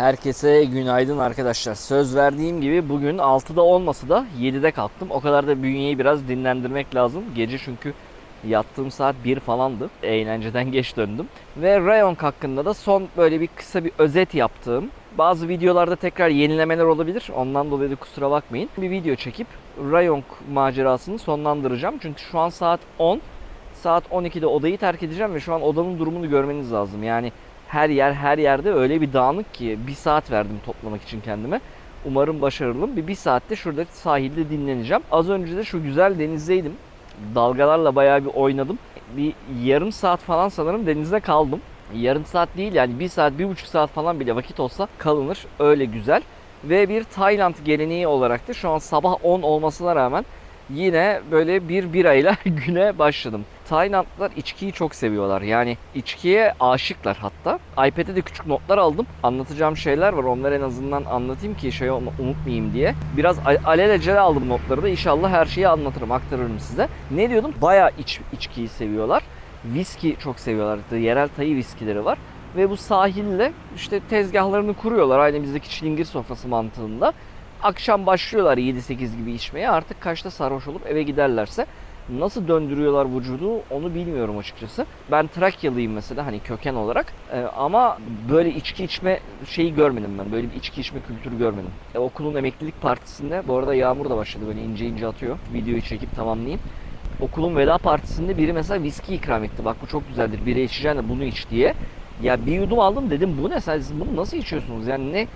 Herkese günaydın arkadaşlar. Söz verdiğim gibi bugün 6'da olmasa da 7'de kalktım. O kadar da bünyeyi biraz dinlendirmek lazım. Gece çünkü yattığım saat 1 falandı. Eğlenceden geç döndüm. Ve Rayong hakkında da son böyle bir kısa bir özet yaptığım. Bazı videolarda tekrar yenilemeler olabilir. Ondan dolayı da kusura bakmayın. Bir video çekip Rayong macerasını sonlandıracağım. Çünkü şu an saat 10. Saat 12'de odayı terk edeceğim ve şu an odanın durumunu görmeniz lazım. Yani her yer her yerde öyle bir dağınık ki bir saat verdim toplamak için kendime. Umarım başarılım. Bir, bir saatte şurada sahilde dinleneceğim. Az önce de şu güzel denizdeydim. Dalgalarla bayağı bir oynadım. Bir yarım saat falan sanırım denizde kaldım. Yarım saat değil yani bir saat, bir buçuk saat falan bile vakit olsa kalınır. Öyle güzel. Ve bir Tayland geleneği olarak da şu an sabah 10 olmasına rağmen yine böyle bir birayla güne başladım. Taylandlılar içkiyi çok seviyorlar. Yani içkiye aşıklar hatta. iPad'e de küçük notlar aldım. Anlatacağım şeyler var. Onları en azından anlatayım ki şey unutmayayım diye. Biraz al- alelacele aldım notları da. İnşallah her şeyi anlatırım, aktarırım size. Ne diyordum? Bayağı iç, içkiyi seviyorlar. Viski çok seviyorlar. Yerel tayı viskileri var. Ve bu sahille işte tezgahlarını kuruyorlar. Aynı bizdeki çilingir sofrası mantığında. Akşam başlıyorlar 7-8 gibi içmeye. Artık kaçta sarhoş olup eve giderlerse nasıl döndürüyorlar vücudu onu bilmiyorum açıkçası. Ben Trakyalıyım mesela hani köken olarak Ee, ama böyle içki içme şeyi görmedim ben. Böyle bir içki içme kültürü görmedim. E, okulun emeklilik partisinde bu arada yağmur da başladı böyle ince ince atıyor. Videoyu çekip tamamlayayım. Okulun veda partisinde biri mesela viski ikram etti. Bak bu çok güzeldir. Biri içeceğine de bunu iç diye. Ya bir yudum aldım dedim bu ne? Siz bunu nasıl içiyorsunuz? Yani ne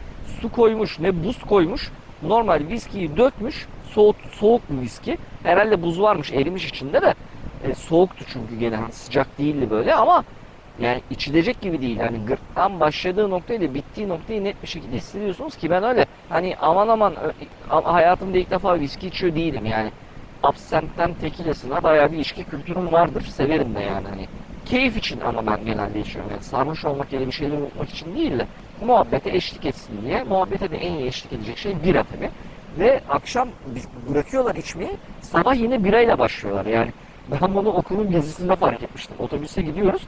su koymuş ne buz koymuş. Normal viskiyi dökmüş. Soğuk, soğuk bir viski. Herhalde buz varmış erimiş içinde de. E, soğuktu çünkü gene hani sıcak değildi böyle ama yani içilecek gibi değil. Hani gırttan başladığı noktayla bittiği noktayı net bir şekilde hissediyorsunuz ki ben öyle hani aman aman hayatımda ilk defa viski içiyor değilim yani. Absentten tekilasına bayağı bir içki kültürüm vardır. Severim de yani hani. Keyif için ama ben genelde içiyorum. Yani sarhoş olmak ya bir şeyler unutmak için değil de muhabbete eşlik etsin diye. Muhabbete de en iyi eşlik edecek şey bira tabii. Ve akşam bırakıyorlar içmeyi. Sabah yine birayla başlıyorlar. Yani ben bunu okulun gezisinde fark etmiştim. Otobüse gidiyoruz.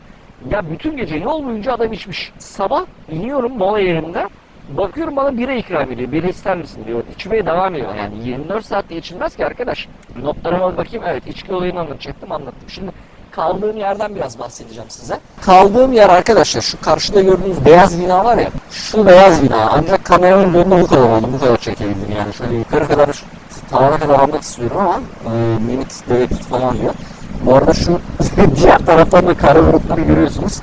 Ya bütün gece yol boyunca adam içmiş. Sabah iniyorum mola yerinde. Bakıyorum bana bira ikram ediyor. Bira ister misin diyor. İçmeye devam ediyor. Yani 24 saatte içilmez ki arkadaş. Notlarıma bakayım. Evet içki olayını anlatacaktım anlattım. Şimdi kaldığım yerden biraz bahsedeceğim size. Kaldığım yer arkadaşlar şu karşıda gördüğünüz beyaz bina var ya. Şu beyaz bina. Ancak kameranın önünde bu kadar oldu. Bu kadar çekebildim yani. Şöyle yukarı kadar tavana kadar almak istiyorum ama e, limit devet falan diyor. Bu arada şu diğer taraftan da kara bulutları görüyorsunuz.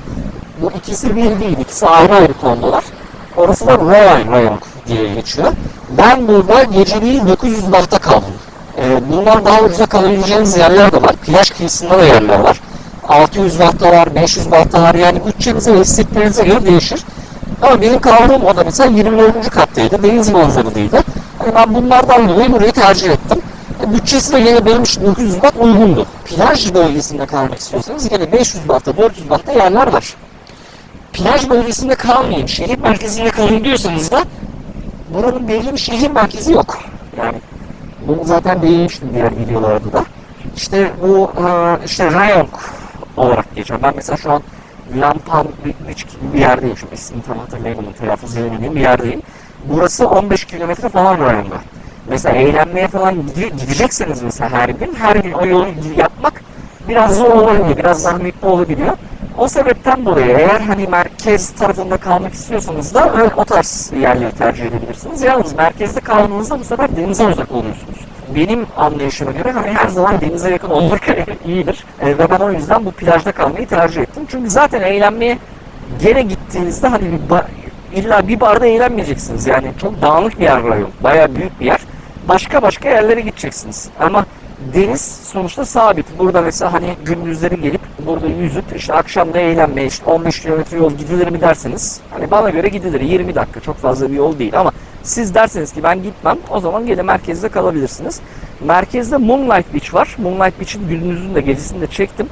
Bu ikisi bir değil. ikisi ayrı ayrı kondolar. Orası da Royal Rayong diye geçiyor. Ben burada geceliği 900 bahta kaldım. Ee, bunlar daha ucuza kalabileceğiniz yerler de. Plaj kıyısında da yerler var. 600 bahta var, 500 bahta var. Yani bütçenize ve göre değişir. Ama benim kaldığım oda mesela 24. kattaydı. Deniz manzaralıydı. Hani ben bunlardan dolayı burayı tercih ettim. E, Bütçesi de yine benim için 900 baht uygundu. Plaj bölgesinde kalmak istiyorsanız yine 500 bahta, 400 bahta yerler var plaj bölgesinde kalmayın, şehir merkezinde kalın diyorsanız da buranın belli bir şehir merkezi yok. Yani bunu zaten değinmiştim diğer videolarda da. İşte bu e, işte Rayong olarak geçiyor. Ben mesela şu an Lampan Beach gibi bir yerdeyim. Şimdi ismini tam hatırlayamadım, telaffuz edemediğim bir yerdeyim. Burası 15 kilometre falan Rayong'a. Mesela eğlenmeye falan gide- gidecekseniz mesela her gün, her gün o yolu yapmak biraz zor olabiliyor, biraz zahmetli olabiliyor. O sebepten dolayı eğer hani merkez tarafında kalmak istiyorsanız da öyle o tarz yerleri tercih edebilirsiniz. Yalnız merkezde kaldığınızda bu sefer denize uzak oluyorsunuz. Benim anlayışıma göre hani her zaman denize yakın olmak iyidir. E, ve ben o yüzden bu plajda kalmayı tercih ettim. Çünkü zaten eğlenmeye gene gittiğinizde hani bir ba- illa bir barda eğlenmeyeceksiniz. Yani çok dağınık bir yer rayon. Bayağı büyük bir yer. Başka başka yerlere gideceksiniz. Ama deniz sonuçta sabit. Burada mesela hani gündüzleri gelip burada yüzüp işte akşam da eğlenmeye işte 15 kilometre yol gidilir mi derseniz hani bana göre gidilir 20 dakika çok fazla bir yol değil ama siz derseniz ki ben gitmem o zaman gene merkezde kalabilirsiniz. Merkezde Moonlight Beach var. Moonlight Beach'in gündüzün de gecesini de çektim.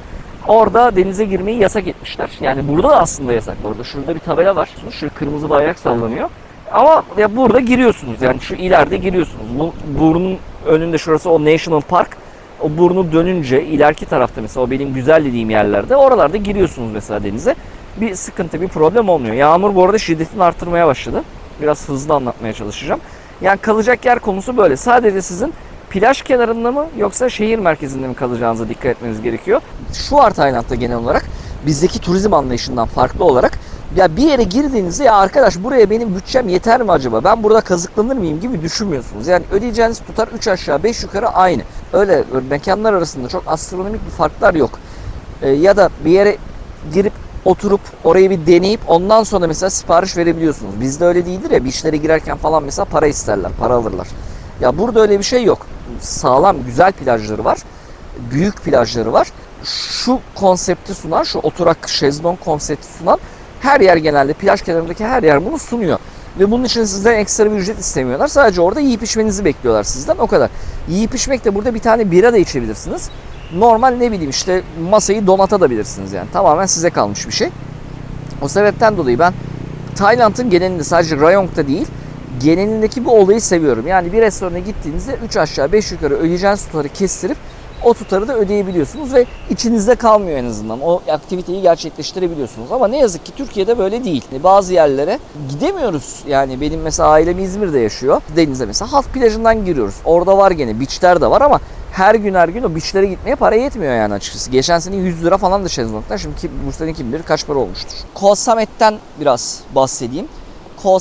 Orada denize girmeyi yasak etmişler. Yani burada da aslında yasak. Orada şurada bir tabela var. Şu kırmızı bayrak sallanıyor. Ama ya burada giriyorsunuz yani şu ileride giriyorsunuz. Bu burnun önünde şurası o National Park. O burnu dönünce ileriki tarafta mesela o benim güzel dediğim yerlerde oralarda giriyorsunuz mesela denize. Bir sıkıntı bir problem olmuyor. Yağmur bu arada şiddetini artırmaya başladı. Biraz hızlı anlatmaya çalışacağım. Yani kalacak yer konusu böyle. Sadece sizin plaj kenarında mı yoksa şehir merkezinde mi kalacağınıza dikkat etmeniz gerekiyor. Şu var Tayland'da genel olarak bizdeki turizm anlayışından farklı olarak ya bir yere girdiğinizde ya arkadaş buraya benim bütçem yeter mi acaba? Ben burada kazıklanır mıyım gibi düşünmüyorsunuz. Yani ödeyeceğiniz tutar 3 aşağı 5 yukarı aynı. Öyle mekanlar arasında çok astronomik bir farklar yok. Ee, ya da bir yere girip oturup orayı bir deneyip ondan sonra mesela sipariş verebiliyorsunuz. Bizde öyle değildir ya bir işlere girerken falan mesela para isterler, para alırlar. Ya burada öyle bir şey yok. Sağlam, güzel plajları var. Büyük plajları var. Şu konsepti sunan, şu oturak şezlong konsepti sunan her yer genelde plaj kenarındaki her yer bunu sunuyor. Ve bunun için sizden ekstra bir ücret istemiyorlar. Sadece orada yiyip içmenizi bekliyorlar sizden o kadar. Yiyip içmek de burada bir tane bira da içebilirsiniz. Normal ne bileyim işte masayı donatabilirsiniz yani. Tamamen size kalmış bir şey. O sebepten dolayı ben Tayland'ın genelinde sadece Rayong'da değil genelindeki bu olayı seviyorum. Yani bir restorana gittiğinizde 3 aşağı 5 yukarı ödeyeceğiniz tutarı kestirip o tutarı da ödeyebiliyorsunuz ve içinizde kalmıyor en azından. O aktiviteyi gerçekleştirebiliyorsunuz. Ama ne yazık ki Türkiye'de böyle değil. Bazı yerlere gidemiyoruz. Yani benim mesela ailem İzmir'de yaşıyor. Denize mesela halk plajından giriyoruz. Orada var gene beachler de var ama her gün her gün o beachlere gitmeye para yetmiyor yani açıkçası. Geçen sene 100 lira falan da şezlonglar. Şimdi bu sene kim bilir kaç para olmuştur. Koh Samet'ten biraz bahsedeyim. Koh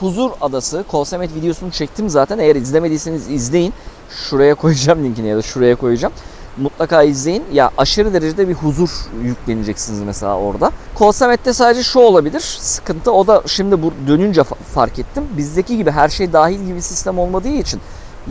Huzur Adası. Koh videosunu çektim zaten. Eğer izlemediyseniz izleyin. Şuraya koyacağım linkini ya da şuraya koyacağım. Mutlaka izleyin. Ya aşırı derecede bir huzur yükleneceksiniz mesela orada. Koh Samet'te sadece şu olabilir. Sıkıntı o da şimdi bu dönünce fa- fark ettim. Bizdeki gibi her şey dahil gibi sistem olmadığı için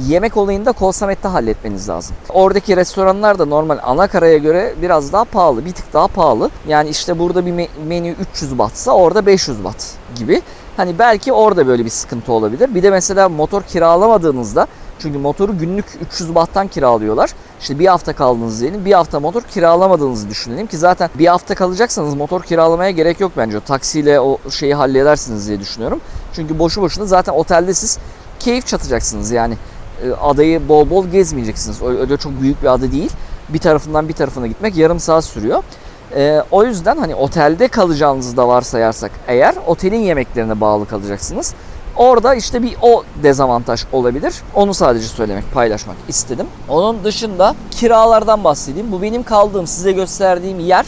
yemek olayını da Koh Samet'te halletmeniz lazım. Oradaki restoranlar da normal ana göre biraz daha pahalı. Bir tık daha pahalı. Yani işte burada bir me- menü 300 bahtsa orada 500 baht gibi. Hani belki orada böyle bir sıkıntı olabilir. Bir de mesela motor kiralamadığınızda çünkü motoru günlük 300 bahttan kiralıyorlar. İşte bir hafta kaldınız diyelim. Bir hafta motor kiralamadığınızı düşünelim ki zaten bir hafta kalacaksanız motor kiralamaya gerek yok bence. O taksiyle o şeyi halledersiniz diye düşünüyorum. Çünkü boşu boşuna zaten otelde siz keyif çatacaksınız yani. E, Adayı bol bol gezmeyeceksiniz. Öyle çok büyük bir ada değil. Bir tarafından bir tarafına gitmek yarım saat sürüyor. Ee, o yüzden hani otelde kalacağınızı da varsayarsak eğer otelin yemeklerine bağlı kalacaksınız. Orada işte bir o dezavantaj olabilir. Onu sadece söylemek, paylaşmak istedim. Onun dışında kiralardan bahsedeyim. Bu benim kaldığım, size gösterdiğim yer.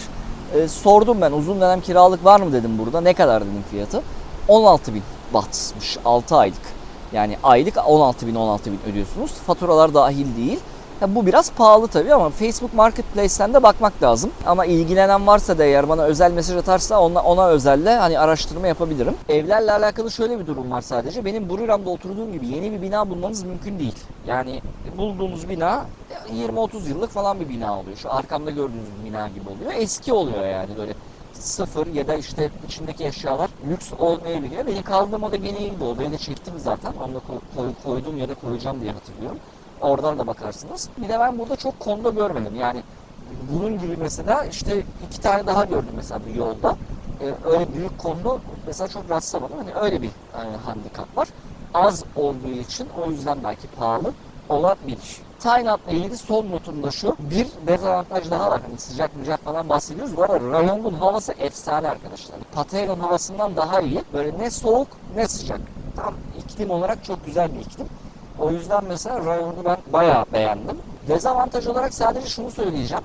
Ee, sordum ben uzun dönem kiralık var mı dedim burada. Ne kadar dedim fiyatı. 16 bin bahtmış 6 aylık. Yani aylık 16 bin 16 bin ödüyorsunuz. Faturalar dahil değil. Ha, bu biraz pahalı tabii ama Facebook Marketplace'ten de bakmak lazım. Ama ilgilenen varsa da eğer bana özel mesaj atarsa ona, ona özelle hani araştırma yapabilirim. Evlerle alakalı şöyle bir durum var sadece. Benim Buriram'da oturduğum gibi yeni bir bina bulmanız mümkün değil. Yani bulduğunuz bina 20-30 yıllık falan bir bina oluyor. Şu arkamda gördüğünüz bina gibi oluyor. Eski oluyor yani böyle sıfır ya da işte içindeki eşyalar lüks olmayabiliyor. Benim kaldığım oda gene iyiydi o. Ben de çektim zaten. Onu koydum ya da koyacağım diye hatırlıyorum. Oradan da bakarsınız. Bir de ben burada çok kondo görmedim. Yani bunun gibi mesela işte iki tane daha gördüm mesela bir yolda. Ee, öyle büyük kondo mesela çok rastlamadım. Hani öyle bir e, handikap var. Az olduğu için o yüzden belki pahalı olabilir. Tayland'la ilgili son notum da şu. Bir dezavantaj daha var. Hani sıcak mücak falan bahsediyoruz. Bu arada Rayong'un havası efsane arkadaşlar. Pataya'nın havasından daha iyi. Böyle ne soğuk ne sıcak. Tam iklim olarak çok güzel bir iklim. O yüzden mesela Rayong'u ben bayağı beğendim. Dezavantaj olarak sadece şunu söyleyeceğim.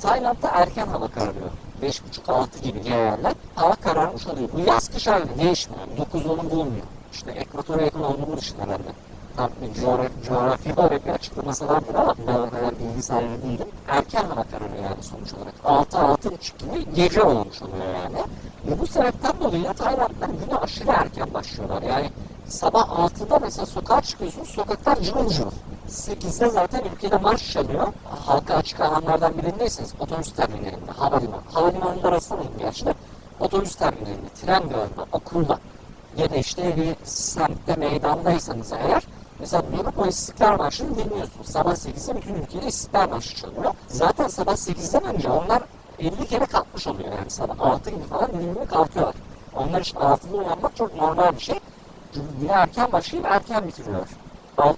Tayland'da erken hava kararıyor. 5.30-6 gibi genelde hava kararmış oluyor. Bu yaz kış halinde değişmiyor. 9-10'u bulmuyor. İşte ekvatora yakın olduğunu için herhalde. Tam bir coğrafi, coğrafi olarak bir açıklaması vardır ama ben o kadar bilgi sahibi değilim. Erken hava kararıyor yani sonuç olarak. 6-6.30 gibi gece olmuş oluyor yani. Ve bu sebepten dolayı da Taylandlar güne aşırı erken başlıyorlar. Yani sabah 6'da mesela sokağa çıkıyorsunuz, sokaklar cıvıl cıvıl. 8'de zaten ülkede marş çalıyor. Halka açık alanlardan birindeyseniz otobüs terminalinde, havalimanı, havalimanında rastlamayın gerçi de otobüs terminalinde, tren garında, okulda ya da işte bir semtte meydandaysanız eğer mesela durup o İstiklal Marşı'nı dinliyorsunuz. Sabah 8'de bütün ülkede İstiklal Marşı çalıyor. Zaten sabah 8'den önce onlar 50 kere kalkmış oluyor yani sabah 6 gibi falan dinlemeye kalkıyorlar. Onlar için 6'da uyanmak çok normal bir şey. Çünkü güne erken başlayıp erken bitiriyorlar. 6.30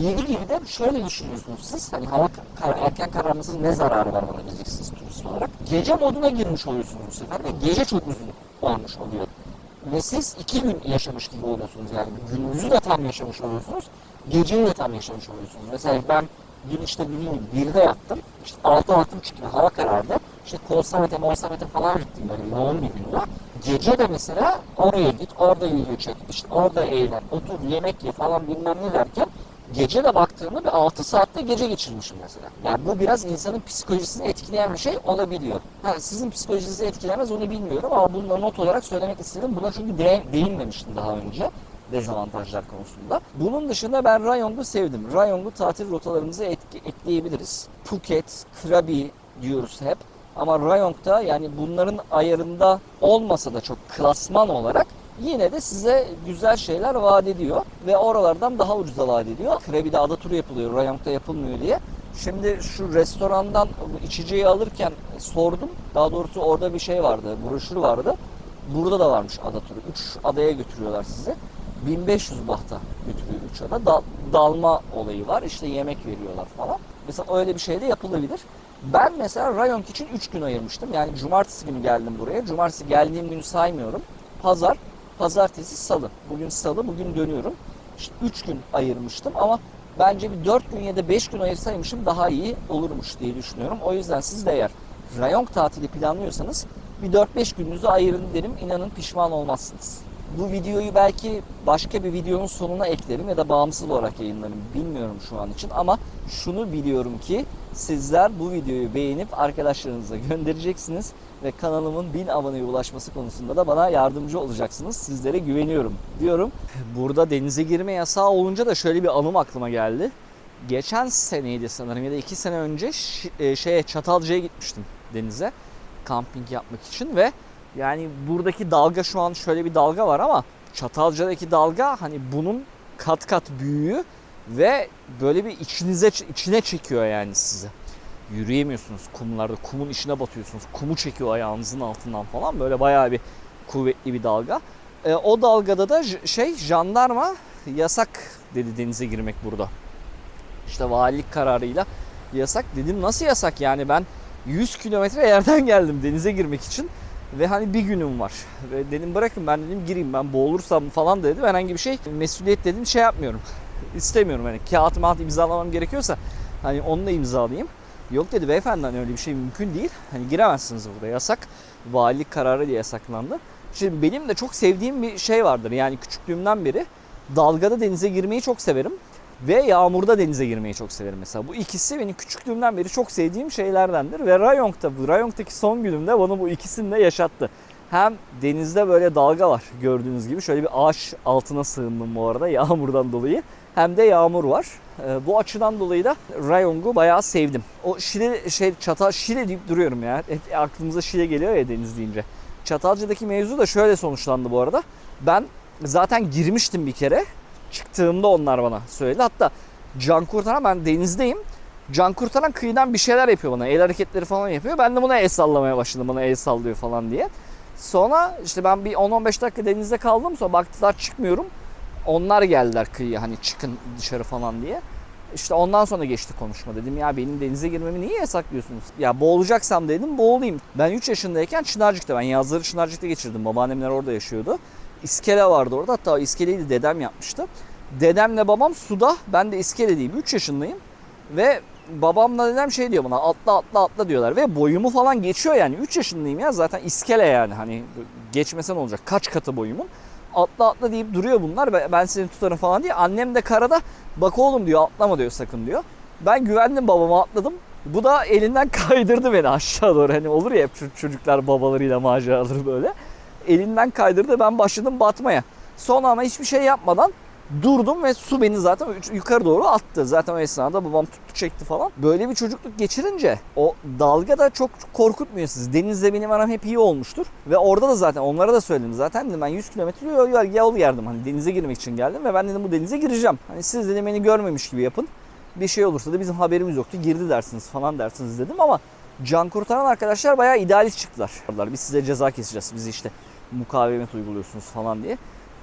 7 gibi de şöyle düşünüyorsunuz siz. Hani hava kar- erken kararmasının ne zararı var bana diyeceksiniz turist olarak. Gece moduna girmiş oluyorsunuz bu sefer ve gece çok uzun olmuş oluyor. Ve siz iki gün yaşamış gibi oluyorsunuz yani. Gündüzü de tam yaşamış oluyorsunuz. Geceyi de tam yaşamış oluyorsunuz. Mesela ben dün işte bilmiyorum birde yattım. İşte altı altı buçuk gibi hava karardı. İşte Kolsamet'e, Molsamet'e falan gittim böyle yoğun bir günde. Gece de mesela oraya git, orada video çek, işte orada eğlen, otur, yemek ye falan bilmem ne derken gece de baktığımda bir 6 saatte gece geçirmişim mesela. Yani bu biraz insanın psikolojisini etkileyen bir şey olabiliyor. Ha, sizin psikolojinizi etkilemez onu bilmiyorum ama bunu not olarak söylemek istedim. Buna çünkü de, değinmemiştim daha önce dezavantajlar konusunda. Bunun dışında ben Rayong'u sevdim. Rayong'u tatil rotalarımıza etki, ekleyebiliriz. Phuket, Krabi diyoruz hep. Ama Rayong'da yani bunların ayarında olmasa da çok klasman olarak yine de size güzel şeyler vaat ediyor ve oralardan daha ucuza vaat ediyor. Krabi'de ada turu yapılıyor, Rayong'da yapılmıyor diye. Şimdi şu restorandan içeceği alırken sordum. Daha doğrusu orada bir şey vardı, broşür vardı. Burada da varmış ada turu. 3 adaya götürüyorlar sizi. 1500 bahta götürüyor 3 ada. Da- dalma olayı var. İşte yemek veriyorlar falan. Mesela öyle bir şey de yapılabilir. Ben mesela Rayong için 3 gün ayırmıştım. Yani cumartesi günü geldim buraya. Cumartesi geldiğim günü saymıyorum. Pazar, pazartesi, salı. Bugün salı, bugün dönüyorum. İşte 3 gün ayırmıştım ama bence bir 4 gün ya da 5 gün ayırsaymışım daha iyi olurmuş diye düşünüyorum. O yüzden siz de eğer Rayong tatili planlıyorsanız bir 4-5 gününüzü ayırın derim. İnanın pişman olmazsınız. Bu videoyu belki başka bir videonun sonuna eklerim ya da bağımsız olarak yayınlarım. Bilmiyorum şu an için ama şunu biliyorum ki sizler bu videoyu beğenip arkadaşlarınıza göndereceksiniz ve kanalımın 1000 aboneye ulaşması konusunda da bana yardımcı olacaksınız. Sizlere güveniyorum diyorum. Burada denize girme yasağı olunca da şöyle bir anım aklıma geldi. Geçen seneydi sanırım ya da iki sene önce e, şeye Çatalca'ya gitmiştim denize kamping yapmak için ve yani buradaki dalga şu an şöyle bir dalga var ama Çatalca'daki dalga hani bunun kat kat büyüğü ve böyle bir içinize içine çekiyor yani sizi. Yürüyemiyorsunuz kumlarda. Kumun içine batıyorsunuz. Kumu çekiyor ayağınızın altından falan. Böyle bayağı bir kuvvetli bir dalga. E, o dalgada da şey jandarma yasak dedi denize girmek burada. İşte valilik kararıyla yasak. Dedim nasıl yasak yani ben 100 kilometre yerden geldim denize girmek için. Ve hani bir günüm var. Ve dedim bırakın ben dedim gireyim ben boğulursam falan dedi. Herhangi bir şey mesuliyet dedim şey yapmıyorum. İstemiyorum hani kağıt mağat imzalamam gerekiyorsa hani onu imzalayayım. Yok dedi beyefendi hani öyle bir şey mümkün değil. Hani giremezsiniz burada yasak. Valilik kararı diye yasaklandı. Şimdi benim de çok sevdiğim bir şey vardır. Yani küçüklüğümden beri dalgada denize girmeyi çok severim. Ve yağmurda denize girmeyi çok severim mesela. Bu ikisi benim küçüklüğümden beri çok sevdiğim şeylerdendir. Ve Rayong'da, bu Rayong'daki son günümde bana bu ikisini de yaşattı. Hem denizde böyle dalga var gördüğünüz gibi. Şöyle bir ağaç altına sığındım bu arada yağmurdan dolayı. Hem de yağmur var. Ee, bu açıdan dolayı da Rayong'u bayağı sevdim. O Şile şey çatal Şile deyip duruyorum ya. Hep aklımıza Şile geliyor ya deniz deyince. Çatalca'daki mevzu da şöyle sonuçlandı bu arada. Ben zaten girmiştim bir kere. Çıktığımda onlar bana söyledi. Hatta Can Kurtaran ben denizdeyim. Can Kurtaran kıyıdan bir şeyler yapıyor bana. El hareketleri falan yapıyor. Ben de buna el sallamaya başladım. Bana el sallıyor falan diye. Sonra işte ben bir 10-15 dakika denizde kaldım. Sonra baktılar çıkmıyorum. Onlar geldiler kıyıya hani çıkın dışarı falan diye. İşte ondan sonra geçti konuşma. Dedim ya benim denize girmemi niye yasaklıyorsunuz? Ya boğulacaksam dedim boğulayım. Ben 3 yaşındayken Çınarcık'ta ben yazları Çınarcık'ta geçirdim. Babaannemler orada yaşıyordu. İskele vardı orada. Hatta iskeleyi de dedem yapmıştı. Dedemle babam suda. Ben de iskeledeyim. 3 yaşındayım. Ve babamla dedem şey diyor bana atla atla atla diyorlar. Ve boyumu falan geçiyor yani. 3 yaşındayım ya zaten iskele yani. Hani geçmesen olacak. Kaç katı boyumun. Atla atla deyip duruyor bunlar. Ben- seni tutarım falan diye. Annem de karada bak oğlum diyor atlama diyor sakın diyor. Ben güvendim babama atladım. Bu da elinden kaydırdı beni aşağı doğru. Hani olur ya hep ço- çocuklar babalarıyla maceraları böyle. Elinden kaydırdı ben başladım batmaya. Sonra ama hiçbir şey yapmadan durdum ve su beni zaten yukarı doğru attı. Zaten o esnada babam tuttu çekti falan. Böyle bir çocukluk geçirince o dalga da çok korkutmuyor sizi. Denizle benim aram hep iyi olmuştur. Ve orada da zaten onlara da söyledim. Zaten dedim ben 100 kilometre yol, yol, yerdim. Hani denize girmek için geldim ve ben dedim bu denize gireceğim. Hani siz dedim beni görmemiş gibi yapın. Bir şey olursa da bizim haberimiz yoktu. Girdi dersiniz falan dersiniz dedim ama can kurtaran arkadaşlar bayağı idealist çıktılar. Biz size ceza keseceğiz. Bizi işte mukavemet uyguluyorsunuz falan diye.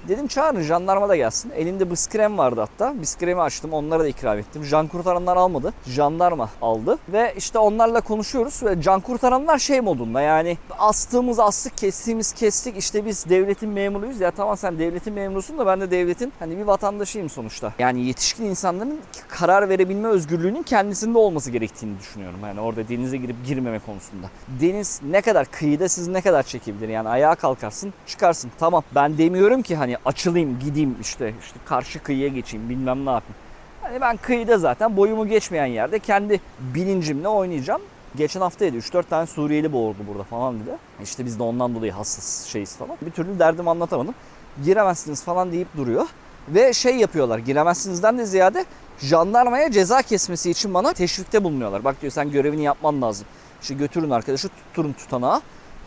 Dedim çağırın jandarma da gelsin. Elimde biskrem vardı hatta. Biskremi açtım onlara da ikram ettim. Can kurtaranlar almadı. Jandarma aldı. Ve işte onlarla konuşuyoruz ve can kurtaranlar şey modunda yani astığımız astık kestiğimiz kestik işte biz devletin memuruyuz. Ya tamam sen devletin memurusun da ben de devletin hani bir vatandaşıyım sonuçta. Yani yetişkin insanların karar verebilme özgürlüğünün kendisinde olması gerektiğini düşünüyorum. Yani orada denize girip girmeme konusunda. Deniz ne kadar kıyıda siz ne kadar çekebilir yani ayağa kalkarsın çıkarsın tamam ben demiyorum ki hani açılayım gideyim işte işte karşı kıyıya geçeyim bilmem ne yapayım. Hani ben kıyıda zaten boyumu geçmeyen yerde kendi bilincimle oynayacağım. Geçen haftaydı 3-4 tane Suriyeli boğuldu burada falan dedi. İşte biz de ondan dolayı hassas şeyiz falan. Bir türlü derdimi anlatamadım. Giremezsiniz falan deyip duruyor. Ve şey yapıyorlar giremezsinizden de ziyade jandarmaya ceza kesmesi için bana teşvikte bulunuyorlar. Bak diyor sen görevini yapman lazım. İşte götürün arkadaşı tutturun tutanağa.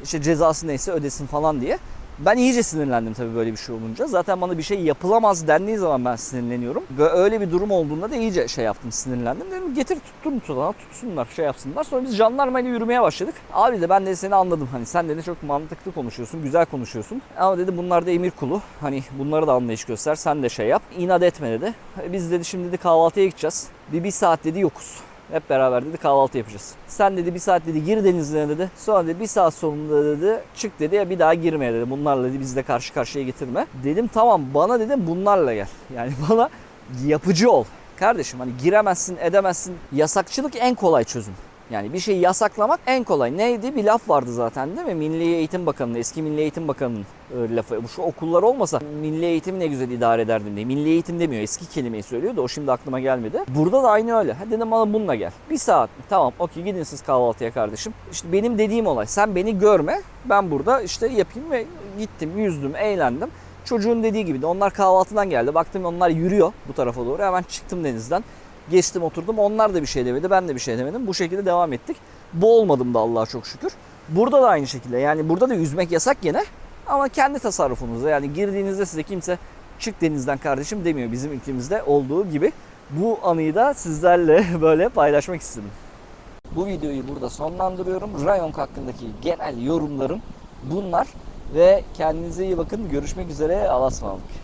İşte cezası neyse ödesin falan diye. Ben iyice sinirlendim tabii böyle bir şey olunca. Zaten bana bir şey yapılamaz dendiği zaman ben sinirleniyorum. Ve öyle bir durum olduğunda da iyice şey yaptım sinirlendim. Dedim getir tutturun tutanağa tutsunlar şey yapsınlar. Sonra biz jandarmayla yürümeye başladık. Abi de ben de seni anladım. Hani sen dedi çok mantıklı konuşuyorsun, güzel konuşuyorsun. Ama dedi bunlar da emir kulu. Hani bunlara da anlayış göster. Sen de şey yap. İnat etme dedi. Biz dedi şimdi dedi kahvaltıya gideceğiz. Bir, bir saat dedi yokuz. Hep beraber dedi kahvaltı yapacağız. Sen dedi bir saat dedi gir denizine dedi. Sonra dedi bir saat sonunda dedi çık dedi ya bir daha girmeye dedi. Bunlarla dedi bizi de karşı karşıya getirme. Dedim tamam bana dedim bunlarla gel. Yani bana yapıcı ol. Kardeşim hani giremezsin edemezsin. Yasakçılık en kolay çözüm. Yani bir şeyi yasaklamak en kolay. Neydi? Bir laf vardı zaten değil mi? Milli Eğitim Bakanı'nın, eski Milli Eğitim Bakanı'nın e, lafı. Şu okullar olmasa Milli Eğitim ne güzel idare ederdim diye. Milli Eğitim demiyor. Eski kelimeyi söylüyor da o şimdi aklıma gelmedi. Burada da aynı öyle. Hadi dedim bana bununla gel. Bir saat? Tamam okey gidin siz kahvaltıya kardeşim. İşte benim dediğim olay. Sen beni görme. Ben burada işte yapayım ve gittim, yüzdüm, eğlendim. Çocuğun dediği gibi de onlar kahvaltıdan geldi. Baktım onlar yürüyor bu tarafa doğru. Hemen çıktım denizden. Geçtim oturdum. Onlar da bir şey demedi. Ben de bir şey demedim. Bu şekilde devam ettik. Boğulmadım da Allah'a çok şükür. Burada da aynı şekilde. Yani burada da yüzmek yasak gene. Ama kendi tasarrufunuzda. Yani girdiğinizde size kimse çık denizden kardeşim demiyor. Bizim ülkemizde olduğu gibi. Bu anıyı da sizlerle böyle paylaşmak istedim. Bu videoyu burada sonlandırıyorum. Rayonk hakkındaki genel yorumlarım bunlar. Ve kendinize iyi bakın. Görüşmek üzere. Allah'a ısmarladık.